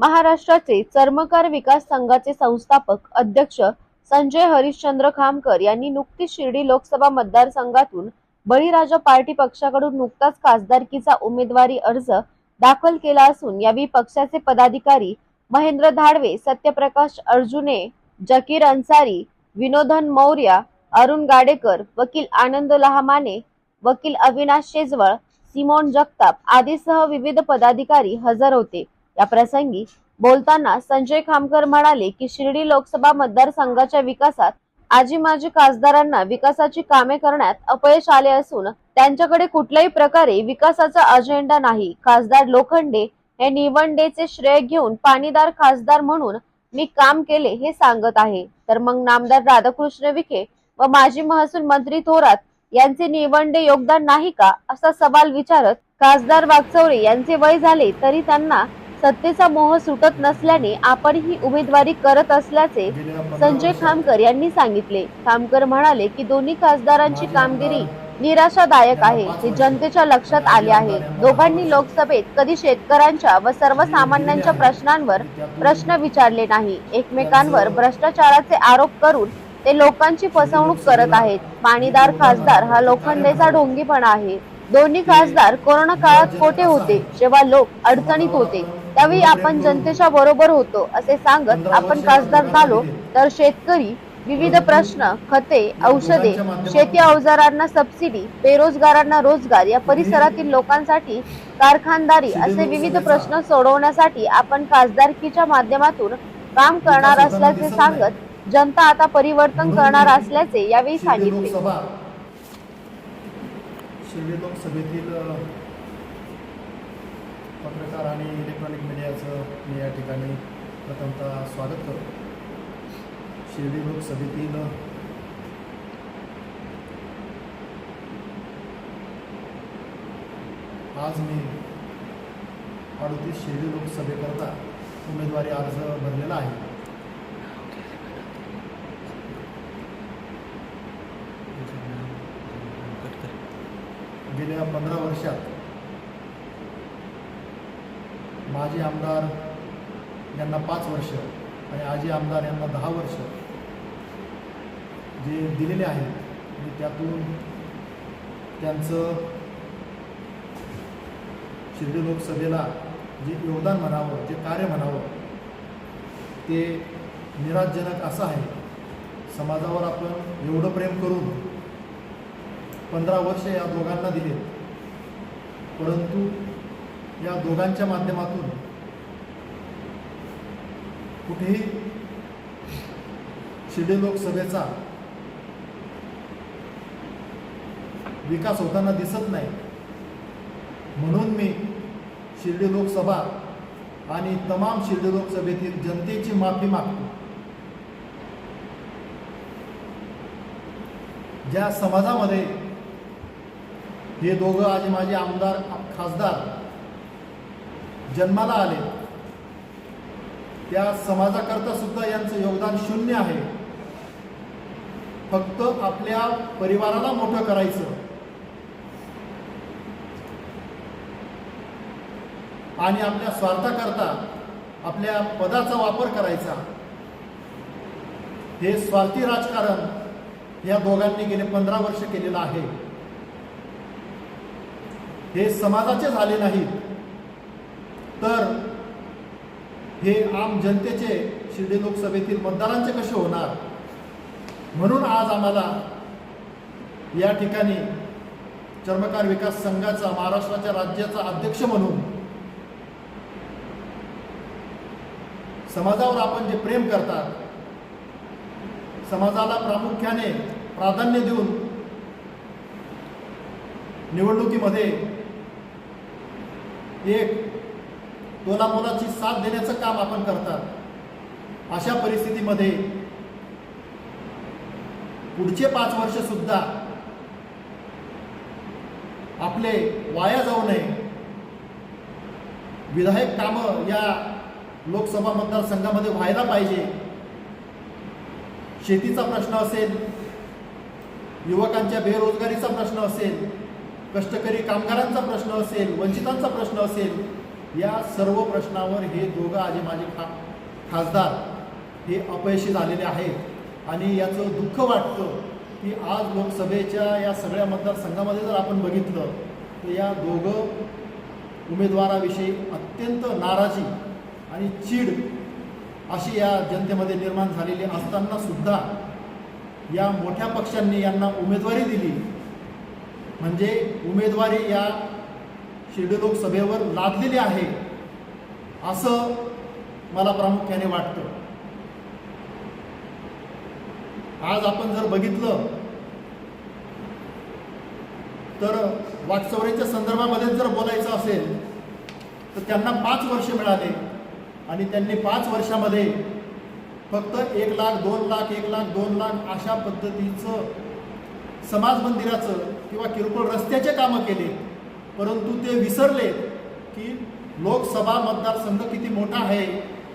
महाराष्ट्राचे चर्मकार विकास संघाचे संस्थापक अध्यक्ष संजय हरिश्चंद्र खामकर यांनी नुकतीच शिर्डी लोकसभा मतदारसंघातून बळीराजा पार्टी पक्षाकडून नुकताच खासदारकीचा उमेदवारी अर्ज दाखल केला असून यावेळी पक्षाचे पदाधिकारी महेंद्र धाडवे सत्यप्रकाश अर्जुने जकीर अन्सारी विनोदन मौर्य अरुण गाडेकर वकील आनंद लहामाने वकील अविनाश शेजवळ सिमोन जगताप आदीसह विविध पदाधिकारी हजर होते. या प्रसंगी बोलताना संजय खामकर म्हणाले की शिर्डी लोकसभा मतदारसंघाच्या विकासात आजी माजी खासदारांना विकासाची कामे करण्यात अपयश आले असून त्यांच्याकडे कुठल्याही प्रकारे विकासाचा अजेंडा नाही. खासदार लोखंडे हे निवंडेचे श्रेय घेऊन पाणीदार खासदार म्हणून मी काम केले हे सांगत आहे. तर मग नामदार राधाकृष्ण विखे व माजी महसूल मंत्री थोरात यांचे निवंडे योगदान नाही का? असा सवाल विचारत खासदार वागचौरे यांचे वय झाले तरी त्यांना सत्तेचा मोह सुटत नसल्याने आपण ही उमेदवारी करत असल्याचे संजय खामकर यांनी सांगितले. खामकर म्हणाले की दोन्ही खासदारांची कामगिरी निराशादायक आहे. हे जनतेच्या लक्षात आले आहे. दोघांनी लोकसभेत कधी शेतकऱ्यांच्या व सर्वसामान्यांच्या प्रश्नांवर प्रश्न विचारले नाही. एकमेकांवर भ्रष्टाचाराचे आरोप करून ते लोकांची फसवणूक करत आहेत. पाणीदार खासदार हा लोखंडेचा ढोंगीपणा आहे. दोन्ही खासदार कोरोना काळात कोठे होते. जेव्हा लोक अडचणीत होते त्यावेळी आपण जनतेच्या बरोबर होतो असे सांगत आपण खासदार झालो तर शेतकरी विविध प्रश्न खते औषधे शेती अवजारांना सबसिडी बेरोजगारांना रोजगार या परिसरातील लोकांसाठी कारखानदारी असे विविध प्रश्न सोडवण्यासाठी आपण खासदारकीच्या माध्यमातून काम करणार असल्याचे सांगत जनता आता परिवर्तन करणार असल्याचे यावेळी सांगितले लोकसभा शिर्डी लोकसभेतील अ, पत्रकार आणि इलेक्ट्रॉनिक मीडियाचं मी या ठिकाणी प्रथमतः स्वागत करतो. शिर्डी लोकसभेतील अ, आज मी अडतीस शिर्डी लोकसभेकरता उमेदवारी अर्ज भरलेला आहे. गेल्या पंधरा वर्षात माजी आमदार यांना पाच वर्ष आणि आजी आमदार यांना दहा वर्ष जे दिलेले आहेत. आणि त्यातून त्यांचं शिर्डी लोकसभेला जे योगदान म्हणावं जे कार्य म्हणावं ते निराशजनक असं आहे. समाजावर आपण एवढं प्रेम करून पंधरा वर्ष या दोघांना दिले परंतु या दोघांच्या माध्यमातून कुठेही शिर्डी लोकसभेचा विकास होताना दिसत नाही. म्हणून मी शिर्डी लोकसभा आणि तमाम शिर्डी लोकसभेतील जनतेची माफी मागतो. ज्या समाजामध्ये हे दोघं आज माझे आमदार खासदार जन्माला आले. त्या समाजाकरता सुद्धा यांचं योगदान शून्य आहे. फक्त आपल्या परिवाराला मोठं करायचं. आणि आपल्या स्वार्थाकरता आपल्या पदाचा वापर करायचा. हे स्वार्थी राजकारण या दोघांनी गेले पंधरा वर्ष केलेलं आहे. हे समाजाचे झाले नाहीत. तर हे आम जनतेचे शिर्डी लोकसभेतील मतदारांचे कसे होणार? म्हणून आज आम्हाला या ठिकाणी चर्मकार विकास संघाचा महाराष्ट्राच्या राज्याचा अध्यक्ष म्हणून समाजावर आपण जे प्रेम करतात समाजाला प्रामुख्याने प्राधान्य देऊन निवडणुकीमध्ये एक तोलामोलाची साथ देण्याचं काम आपण करतात. अशा परिस्थितीमध्ये पुढचे पाच वर्ष सुद्धा आपले वाया जाऊ नये. विधायक कामं या लोकसभा मतदारसंघामध्ये व्हायला पाहिजे. शेतीचा प्रश्न असेल युवकांच्या बेरोजगारीचा प्रश्न असेल कष्टकरी कामगारांचा प्रश्न असेल वंचितांचा प्रश्न असेल या सर्व प्रश्नावर हे दोघं आजी माझे खा खासदार हे अपयशी झालेले आहेत. आणि याचं दुःख वाटतं की आज लोकसभेच्या या सगळ्या मतदारसंघामध्ये जर आपण बघितलं तर या दोघं उमेदवाराविषयी अत्यंत नाराजी आणि चीड अशी या जनतेमध्ये निर्माण झालेली असताना सुद्धा या मोठ्या पक्षांनी यांना उमेदवारी दिली. म्हणजे उमेदवारी या शिर्डी लोकसभेवर लादलेली आहे असं मला प्रामुख्याने वाटतं. आज आपण जर बघितलं तर वाकचौऱ्याच्या संदर्भामध्ये जर बोलायचं असेल तर त्यांना पाच वर्ष मिळाले आणि त्यांनी पाच वर्षामध्ये फक्त एक लाख दोन लाख एक लाख दोन लाख अशा पद्धतीचं समाज मंदिराचं किंवा किरकोळ रस्त्याचे कामं केले. परंतु ते विसरले की लोकसभा मतदारसंघ किती मोठा आहे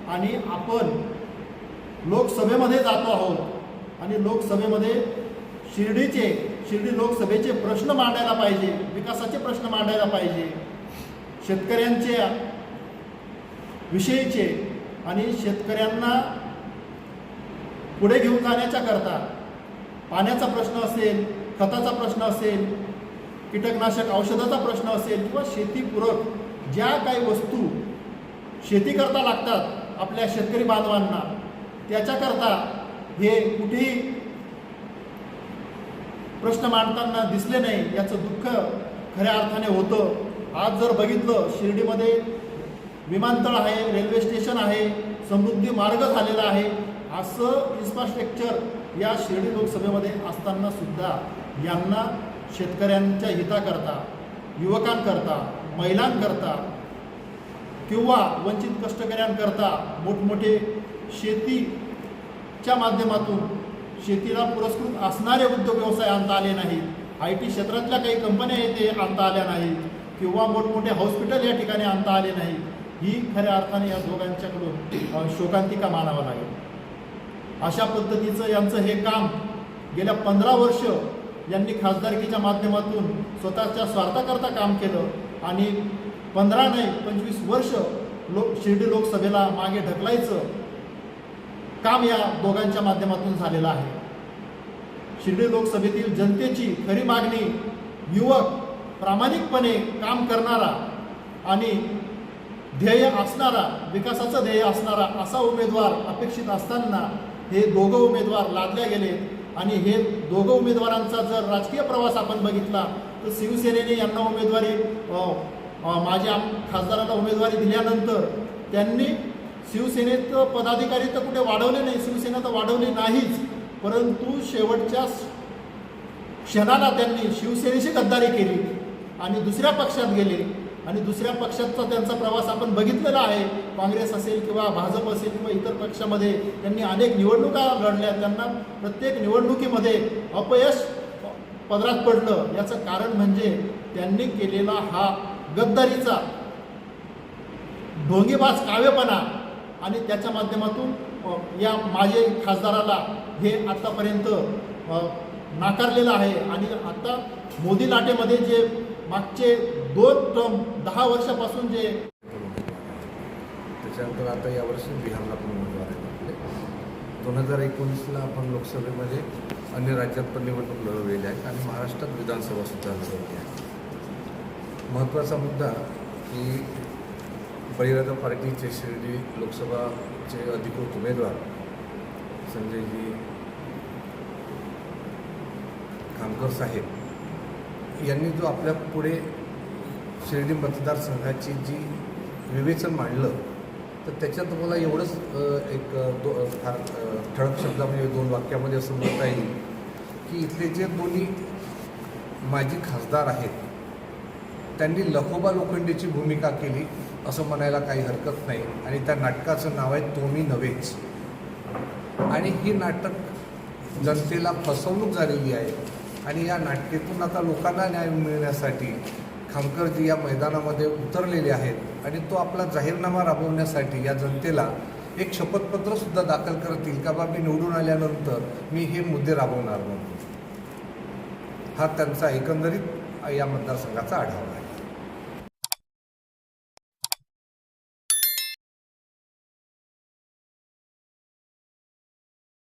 आणि आपण लोकसभेमध्ये जातो आहोत आणि लोकसभेमध्ये शिर्डीचे शिर्डी लोकसभेचे प्रश्न मांडायला पाहिजे विकासाचे प्रश्न मांडायला पाहिजे शेतकऱ्यांच्या विषयीचे आणि शेतकऱ्यांना पुढे घेऊन जाण्याच्या करता. पाण्याचा प्रश्न असेल खताचा प्रश्न असेल कीटकनाशक औषधाचा प्रश्न असेल किंवा शेतीपूरक ज्या काही वस्तू शेतीकरता लागतात आपल्या शेतकरी बांधवांना त्याच्याकरता हे कुठेही प्रश्न मांडताना दिसले नाही याचं दुःख खऱ्या अर्थाने होतं. आज जर बघितलं शिर्डीमध्ये विमानतळ आहे रेल्वे स्टेशन आहे समृद्धी मार्ग झालेला आहे असं इन्फ्रास्ट्रक्चर या शिर्डी लोकसभेमध्ये असताना सुद्धा यांना शेतकऱ्यांच्या हिताकरता युवकांकरता महिलांकरता किंवा वंचित कष्टकऱ्यांकरता मोठमोठे शेतीच्या माध्यमातून शेतीला पुरस्कृत असणारे उद्योग व्यवसाय आणता आले नाहीत आय टी क्षेत्रातल्या काही कंपन्या येथे आणता आल्या नाहीत किंवा मोठमोठे हॉस्पिटल या ठिकाणी आणता आले नाही ही खऱ्या अर्थाने या दोघांच्याकडून शोकांतिका मानावं लागेल. अशा पद्धतीचं यांचं हे काम गेल्या पंधरा वर्ष यांनी खासदारकीच्या माध्यमातून स्वतःच्या स्वार्थाकरता काम केलं आणि पंधरा नाही पंचवीस वर्ष लोक शिर्डी लोकसभेला मागे ढकलायचं काम या दोघांच्या माध्यमातून झालेलं आहे. शिर्डी लोकसभेतील जनतेची खरी मागणी युवक प्रामाणिकपणे काम करणारा आणि ध्येय असणारा विकासाचं ध्येय असणारा असा उमेदवार अपेक्षित असताना हे दोघं उमेदवार लादले गेले आणि हे दोघं उमेदवारांचा जर राजकीय प्रवास आपण बघितला तर शिवसेनेने यांना उमेदवारी माझ्या आम- खासदाराला उमेदवारी दिल्यानंतर त्यांनी शिवसेनेत पदाधिकारी तर कुठे वाढवले नाही शिवसेना तर वाढवली नाहीच परंतु शेवटच्या क्षणाला त्यांनी शिवसेनेशी गद्दारी केली आणि दुसऱ्या पक्षात गेले. आणि दुसऱ्या पक्षाचा त्यांचा प्रवास आपण बघितलेला आहे. काँग्रेस असेल किंवा भाजप असेल किंवा इतर पक्षामध्ये त्यांनी अनेक निवडणुका लढल्या. त्यांना प्रत्येक निवडणुकीमध्ये अपयश पदरात पडलं. याचं कारण म्हणजे त्यांनी केलेला हा गद्दारीचा ढोंगीबाज काव्यपणा आणि त्याच्या माध्यमातून या माझे खासदाराला हे आत्तापर्यंत नाकारलेलं आहे. आणि आता मोदी लाटेमध्ये जे मागचे दोन टर्म दहा वर्षापासून जे त्याच्यानंतर आता यावर्षी बिहारला पण उमेदवार आहेत आपले. दोन हजार एकोणीसला आपण लोकसभेमध्ये अन्य राज्यात पण निवडणूक लढवलेली आहे आणि महाराष्ट्रात विधानसभासुद्धा लढवली आहे. महत्त्वाचा मुद्दा की बळीराजा पार्टीचे शिर्डी लोकसभाचे अधिकृत उमेदवार संजयजी खामकर साहेब यांनी जो आपल्या पुढे शिर्डी मतदारसंघाची जी विवेचन मांडलं तर त्याच्यात मला एवढंच एक दो फार ठळक शब्दामध्ये दोन वाक्यामध्ये असं म्हणता येईल की इथले जे दोन्ही माजी खासदार आहेत त्यांनी लखोबा लोखंडेची भूमिका केली असं म्हणायला काही हरकत नाही. आणि त्या नाटकाचं नाव आहे तोमी नव्हेच. आणि ही नाटक जनतेला फसवणूक झालेली आहे. आणि या नाटकेतून आता लोकांना न्याय मिळण्यासाठी खामकरजी या मैदानामध्ये उतरलेले आहेत आणि तो आपला जाहीरनामा राबवण्यासाठी या जनतेला एक शपथपत्रसुद्धा दाखल करतील का बा? मी निवडून आल्यानंतर मी हे मुद्दे राबवणार म्हणून. हा त्यांचा एकंदरीत या मतदारसंघाचा आढावा आहे.